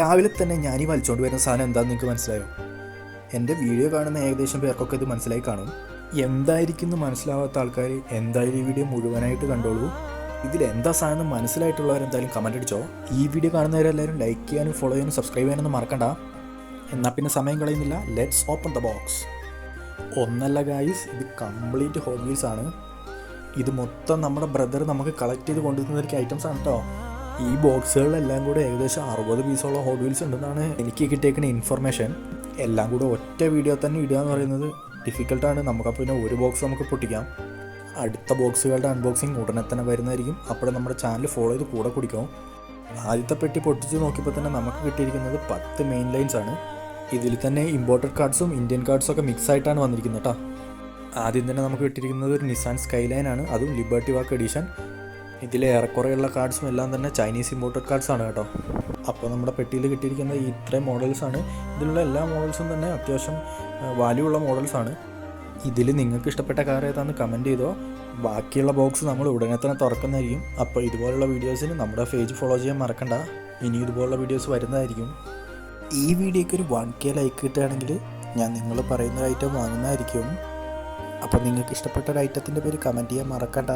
രാവിലെ തന്നെ ഞാൻ ഈ വലിച്ചുകൊണ്ട് വരുന്ന സാധനം എന്താണെന്ന് നിങ്ങൾക്ക് മനസ്സിലായോ? എന്റെ വീഡിയോ കാണുന്ന ഏകദേശം പേർക്കൊക്കെ ഇത് മനസ്സിലായി കാണും. എന്തായിരിക്കും എന്ന് മനസ്സിലാവാത്ത ആൾക്കാർ എന്തായാലും ഈ വീഡിയോ മുഴുവനായിട്ട് കണ്ടോളൂ. ഇതിൽ എന്താ സാധനം മനസ്സിലായിട്ടുള്ളവർ എന്തായാലും കമന്റ് അടിച്ചോ. ഈ വീഡിയോ കാണുന്നവരെല്ലാവരും ലൈക്ക് ചെയ്യാനും ഫോളോ ചെയ്യാനും സബ്സ്ക്രൈബ് ചെയ്യാനൊന്നും മറക്കണ്ട. എന്നാൽ പിന്നെ സമയം കളയുന്നില്ല. ലെറ്റ്സ് ഓപ്പൺ ദ ബോക്സ് ഒന്നല്ല ഗായ്സ് ഇത് കംപ്ലീറ്റ് ഹോബീസ് ആണ്. ഇത് മൊത്തം നമ്മുടെ ബ്രദർ നമുക്ക് കളക്ട് ചെയ്ത് കൊണ്ടുവരുന്ന ഐറ്റംസ് ആണ് കേട്ടോ ഈ ബോക്സുകളിലെല്ലാം കൂടെ ഏകദേശം അറുപത് പീസോളം ഹോട്ട് വീൽസ് ഉണ്ടെന്നാണ് എനിക്ക് കിട്ടിയേക്കുന്ന ഇൻഫർമേഷൻ എല്ലാം കൂടെ ഒറ്റ വീഡിയോ തന്നെ ഇടുക എന്ന് പറയുന്നത് ഡിഫിക്കൽട്ടാണ് നമുക്കപ്പോൾ പിന്നെ ഒരു ബോക്സ് നമുക്ക് പൊട്ടിക്കാം. അടുത്ത ബോക്സുകളുടെ അൺബോക്സിങ് ഉടനെ തന്നെ വരുന്നതായിരിക്കും. അപ്പോൾ നമ്മുടെ ചാനൽ ഫോളോ ചെയ്ത് കൂടെ കുടിക്കും ആദ്യത്തെ പെട്ടി പൊട്ടിച്ച് നോക്കിയപ്പോൾ തന്നെ നമുക്ക് കിട്ടിയിരിക്കുന്നത് പത്ത് മെയിൻ ലൈൻസ് ആണ്. ഇതിൽ തന്നെ ഇമ്പോർട്ടഡ് കാർഡ്സും ഇന്ത്യൻ കാർഡ്സും ഒക്കെ മിക്സ് ആയിട്ടാണ് വന്നിരിക്കുന്നത് കേട്ടോ ആദ്യം തന്നെ നമുക്ക് കിട്ടിയിരിക്കുന്നത് ഒരു നിസാൻ സ്കൈലൈൻ ആണ്. അതും ലിബർട്ടി വാക്ക് എഡീഷൻ ഇതിൽ ഏറെക്കുറെയുള്ള കാർഡ്സും എല്ലാം തന്നെ ചൈനീസ് ഇമ്പോർട്ടഡ് ആണ് കേട്ടോ. അപ്പോൾ നമ്മുടെ പെട്ടിയിൽ കിട്ടിയിരിക്കുന്ന ഇത്രയും മോഡൽസ് ആണ് ഇതിലുള്ള എല്ലാ മോഡൽസും തന്നെ അത്യാവശ്യം വാല്യൂ ഉള്ള മോഡൽസ് ആണ് ഇതിൽ നിങ്ങൾക്ക് ഇഷ്ടപ്പെട്ട കാർ ഏതാണെന്ന് കമന്റ് ചെയ്തോ. ബാക്കിയുള്ള ബോക്സ് നമ്മൾ ഉടനെ തന്നെ തുറക്കുന്നതായിരിക്കും. അപ്പോൾ ഇതുപോലുള്ള വീഡിയോസിന് നമ്മുടെ പേജ് ഫോളോ ചെയ്യാൻ മറക്കണ്ട. ഇനി ഇതുപോലുള്ള വീഡിയോസ് വരുന്നതായിരിക്കും. ഈ വീഡിയോയ്ക്ക് ഒരു വൺ കെ ലൈക്ക് കിട്ടുകയാണെങ്കിൽ ഞാൻ നിങ്ങൾ പറയുന്ന ഐറ്റം വാങ്ങുന്നതായിരിക്കും. അപ്പോൾ നിങ്ങൾക്ക് ഇഷ്ടപ്പെട്ട ഒരു ഐറ്റത്തിന്റെ പേര് കമന്റ് ചെയ്യാൻ മറക്കണ്ട.